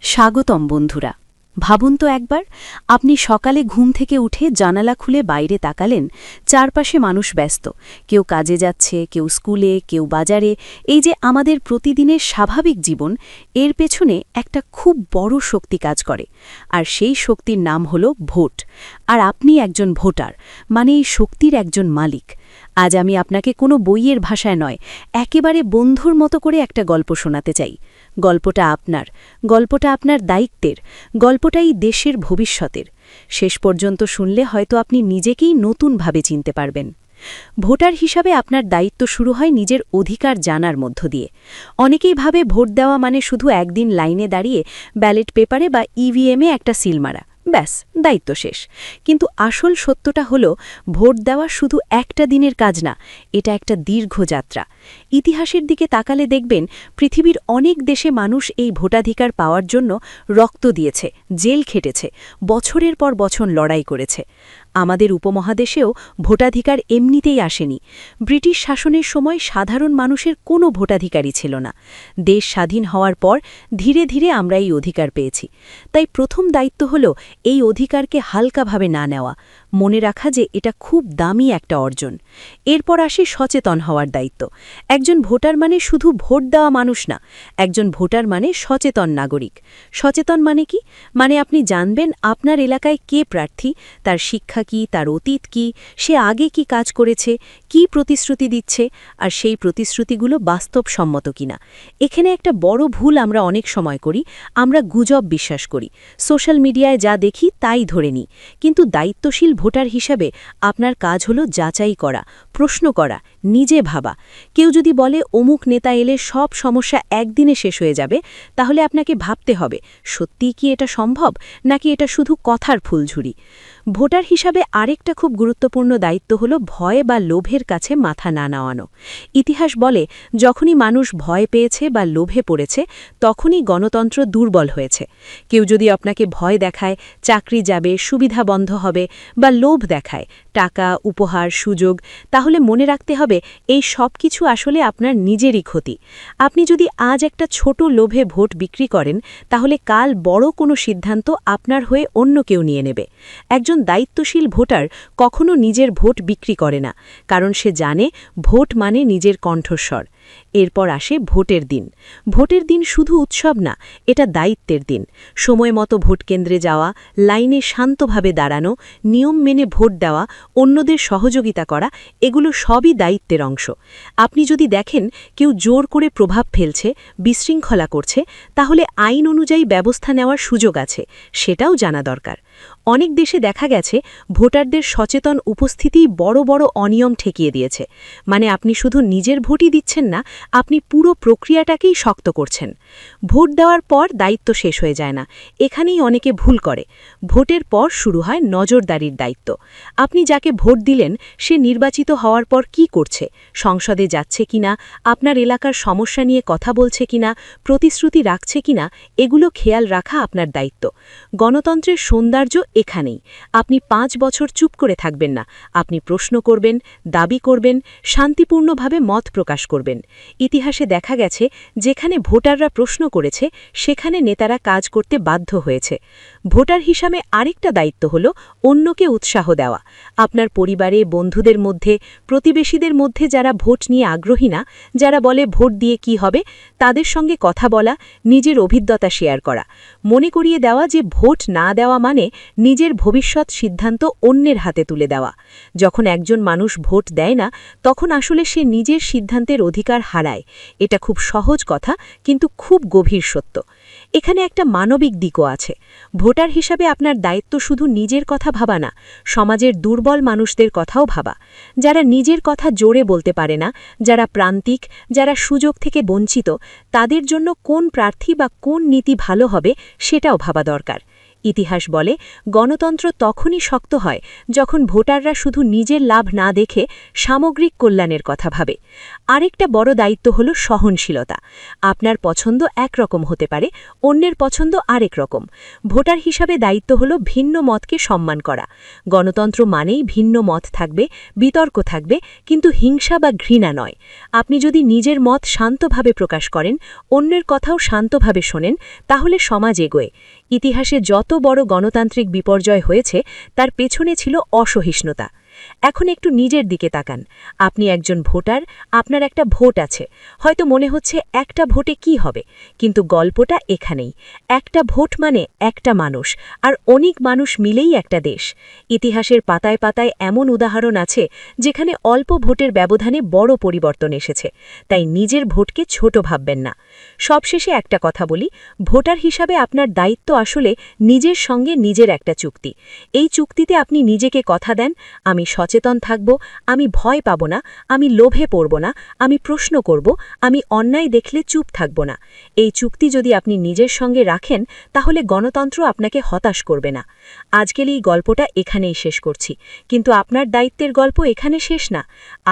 স্বাগতম, বন্ধুরা। ভাবুন তো একবার, আপনি সকালে ঘুম থেকে উঠে জানালা খুলে বাইরে তাকালেন, চারপাশে মানুষ ব্যস্ত। কেউ কাজে যাচ্ছে, কেউ স্কুলে, কেউ বাজারে। এই যে আমাদের প্রতিদিনের স্বাভাবিক জীবন, এর পেছনে একটা খুব বড় শক্তি কাজ করে। আর সেই শক্তির নাম হল ভোট। আর আপনি একজন ভোটার মানে এই শক্তির একজন মালিক। আজ আমি আপনাকে কোনো বইয়ের ভাষায় নয়, একেবারে বন্ধুর মতো করে একটা গল্প শোনাতে চাই। গল্পটা আপনার গল্পটা আপনার দায়িত্বের, গল্পটাই দেশের ভবিষ্যতের। শেষ পর্যন্ত শুনলে হয়তো আপনি নিজেকেই নতুনভাবে চিনতে পারবেন। ভোটার হিসাবে আপনার দায়িত্ব শুরু হয় নিজের অধিকার জানার মধ্য দিয়ে। অনেকেই ভাবে ভোট দেওয়া মানে শুধু একদিন লাইনে দাঁড়িয়ে ব্যালেট পেপারে বা ইভিএমে একটা সিল মারা ব্যাস, দায়িত্ব শেষ। কিন্তু আসল সত্যটা হলো, ভোট দেওয়া শুধু একটা দিনের কাজ না, এটা একটা দীর্ঘ যাত্রা। ইতিহাসের দিকে তাকালে দেখবেন, পৃথিবীর অনেক দেশে মানুষ এই ভোটাধিকার পাওয়ার জন্য রক্ত দিয়েছে, জেল খেটেছে, বছরের পর বছর লড়াই করেছে। আমাদের উপমহাদেশেও ভোটাধিকার এমনিতেই আসেনি। ব্রিটিশ শাসনের সময় সাধারণ মানুষের কোনো ভোটাধিকারই ছিল না। দেশ স্বাধীন হওয়ার পর ধীরে ধীরে আমরা এই অধিকার পেয়েছি। তাই প্রথম দায়িত্ব হল এই অধিকারকে হালকাভাবে না নেওয়া। মনে রাখা যে এটা খুব দামি একটা অর্জন। এরপর আসে সচেতন হওয়ার দায়িত্ব। একজন ভোটার মানে শুধু ভোট দেওয়া মানুষ না, একজন ভোটার মানে সচেতন নাগরিক। সচেতন মানে কি? মানে আপনি জানবেন আপনার এলাকায় কে প্রার্থী, তার শিক্ষা কি, তার অতীত কি, সে আগে কি কাজ করেছে, কি প্রতিশ্রুতি দিচ্ছে, আর সেই প্রতিশ্রুতিগুলো বাস্তবসম্মত কিনা। এখানে একটা বড় ভুল আমরা অনেক সময় করি, আমরা গুজব বিশ্বাস করি। সোশ্যাল মিডিয়ায় যা দেখি তাই ধরে নিই। কিন্তু দায়িত্বশীল ভোটার হিসাবে আপনার কাজ হল যাচাই করা প্রশ্ন করা নিজে ভাবা। কেউ যদি বলে, অমুক নেতা এলে সব সমস্যা একদিনে শেষ হয়ে যাবে, তাহলে আপনাকে ভাবতে হবে, সত্যিই কি এটা সম্ভব, নাকি এটা শুধু কথার ফুলঝুরি? ভোটার হিসাবে আরেকটা খুব গুরুত্বপূর্ণ দায়িত্ব হল ভয় বা লোভের কাছে মাথা না নেওয়ানো। ইতিহাস বলে, যখনই মানুষ ভয় পেয়েছে বা লোভে পড়েছে, তখনই গণতন্ত্র দুর্বল হয়েছে। কেউ যদি আপনাকে ভয় দেখায়, চাকরি যাবে, সুবিধা বন্ধ হবে বা লোভ দেখায়, টাকা, উপহার, সুযোগ, তাহলে মনে রাখতে হবে এই সব কিছু আসলে আপনার নিজেরই ক্ষতি। আপনি যদি আজ একটা ছোট লোভে ভোট বিক্রি করেন, তাহলে কাল বড় কোনো সিদ্ধান্ত আপনার হয়ে অন্য কেউ নিয়ে নেবে। একজন দায়িত্বশীল ভোটার কখনো নিজের ভোট বিক্রি করে না, কারণ সে জানে ভোট মানে নিজের কণ্ঠস্বর। এরপর আসে ভোটের দিন। ভোটের দিন শুধু উৎসব না, এটা দায়িত্বের দিন। সময় মতো ভোট কেন্দ্রে যাওয়া, লাইনে শান্তভাবে দাঁড়ানো, নিয়ম মেনে ভোট দেওয়া, অন্যদের সহযোগিতা করা, এগুলো সবই দায়িত্বের অংশ। আপনি যদি দেখেন কেউ জোর করে প্রভাব ফেলছে, বিশৃঙ্খলা করছে, তাহলে আইন অনুযায়ী ব্যবস্থা নেওয়ার সুযোগ আছে, সেটাও জানা দরকার। অনেক দেশে দেখা গেছে, ভোটারদের সচেতন উপস্থিতিই বড় বড় অনিয়ম ঠেকিয়ে দিয়েছে। মানে আপনি শুধু নিজের ভোটই দিচ্ছেন না, আপনি পুরো প্রক্রিয়াটাকেই শক্ত করছেন। ভোট দেওয়ার পর দায়িত্ব শেষ হয়ে যায় না। এখানেই অনেকে ভুল করে। ভোটের পর শুরু হয় নজরদারির দায়িত্ব। আপনি যাকে ভোট দিলেন, সে নির্বাচিত হওয়ার পর কি করছে? সংসদে যাচ্ছে কিনা? আপনার এলাকার সমস্যা নিয়ে কথা বলছে কিনা? প্রতিশ্রুতি রাখছে কিনা? এগুলো খেয়াল রাখা আপনার দায়িত্ব। গণতন্ত্রের সৌন্দর্য এখানেই। আপনি পাঁচ বছর চুপ করে থাকবেন না। আপনি প্রশ্ন করবেন, দাবি করবেন, শান্তিপূর্ণভাবে মত প্রকাশ করবেন। ইতিহাসে দেখা গেছে, যেখানে ভোটাররা প্রশ্ন করেছে, সেখানে নেতারা কাজ করতে বাধ্য হয়েছে। ভোটার হিসাবে আরেকটা দায়িত্ব হল অন্যকে উৎসাহ দেওয়া। আপনার পরিবারে, বন্ধুদের মধ্যে, প্রতিবেশীদের মধ্যে যারা ভোট নিয়ে আগ্রহী না, যারা বলে ভোট দিয়ে কি হবে, তাদের সঙ্গে কথা বলা, নিজের অভিজ্ঞতা শেয়ার করা। মনে করিয়ে দেওয়া যে ভোট না দেওয়া মানে নিজের ভবিষ্যৎ সিদ্ধান্ত অন্যের হাতে তুলে দেওয়া। যখন একজন মানুষ ভোট দেয় না, তখন আসলে সে নিজের সিদ্ধান্তের অধিকার হারায়। এটা খুব সহজ কথা, কিন্তু খুব গভীর সত্য। এখানে একটা মানবিক দিকও আছে। ভোটার হিসাবে আপনার দায়িত্ব শুধু নিজের কথা ভাবা না, সমাজের দুর্বল মানুষদের কথাও ভাবা। যারা নিজের কথা জোরে বলতে পারে না, যারা প্রান্তিক, যারা সুযোগ থেকে বঞ্চিত, তাদের জন্য কোন প্রার্থী বা কোন নীতি ভালো হবে, সেটাও ভাবা দরকার। ইতিহাস বলে, গণতন্ত্র তখনই শক্ত হয় যখন ভোটাররা শুধু নিজের লাভ না দেখে সামগ্রিক কল্যাণের কথা ভাবে। আরেকটা বড় দায়িত্ব হল সহনশীলতা। আপনার পছন্দ একরকম হতে পারে, অন্যের পছন্দ আরেক রকম। ভোটার হিসাবে দায়িত্ব হল ভিন্ন মতকে সম্মান করা। গণতন্ত্র মানেই ভিন্ন মত থাকবে, বিতর্ক থাকবে, কিন্তু হিংসা বা ঘৃণা নয়। আপনি যদি নিজের মত শান্তভাবে প্রকাশ করেন, অন্যের কথাও শান্তভাবে শোনেন, তাহলে সমাজ এগোয়। ইতিহাসে যত বড় গণতান্ত্রিক বিপর্যয় হয়েছে তার পেছনে ছিল অসহিষ্ণুতা। এখন একটু নিজের দিকে তাকান। আপনি একজন ভোটার, আপনার একটা ভোট আছে। হয়তো মনে হচ্ছে একটা ভোটে কি হবে, কিন্তু গল্পটা এখানেই। একটা ভোট মানে একটা মানুষ, আর অনেক মানুষ মিলেই একটা দেশ। ইতিহাসের পাতায় পাতায় এমন উদাহরণ আছে, যেখানে অল্প ভোটের ব্যবধানে বড় পরিবর্তন এসেছে। তাই নিজের ভোটকে ছোট ভাববেন না। সবশেষে একটা কথা বলি, ভোটার হিসাবে আপনার দায়িত্ব আসলে নিজের সঙ্গে নিজের একটা চুক্তি। এই চুক্তিতে আপনি নিজেকে কথা দেন, আমি সচেতন থাকব, আমি ভয় পাব না, আমি লোভে পড়ব না, আমি প্রশ্ন করব, আমি অন্যায় দেখলে চুপ থাকব না। এই চুক্তি যদি আপনি নিজের সঙ্গে রাখেন, তাহলে গণতন্ত্র আপনাকে হতাশ করবে না। আজকের এই গল্পটা এখানেই শেষ করছি। কিন্তু আপনার দায়িত্বের গল্প এখানে শেষ না।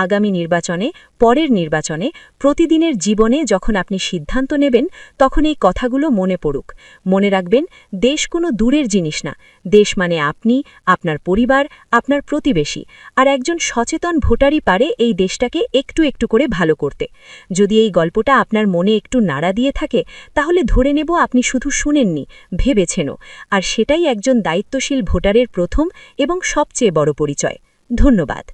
আগামী নির্বাচনে, পরের নির্বাচনে, প্রতিদিনের জীবনে যখন আপনি সিদ্ধান্ত নেবেন, তখন এই কথাগুলো মনে পড়ুক। মনে রাখবেন, দেশ কোনো দূরের জিনিস না। দেশ মানে আপনি, আপনার পরিবার, আপনার প্রতিবেশী। আর একজন সচেতন ভোটারই পারে এই দেশটাকে একটু একটু করে ভালো করতে। যদি এই গল্পটা আপনার মনে একটু নাড়া দিয়ে থাকে, তাহলে ধরে নেব আপনি শুধু শুনেননি, ভেবেছেনও। আর সেটাই একজন দায়িত্বশীল ভোটারের প্রথম এবং সবচেয়ে বড় পরিচয়। ধন্যবাদ।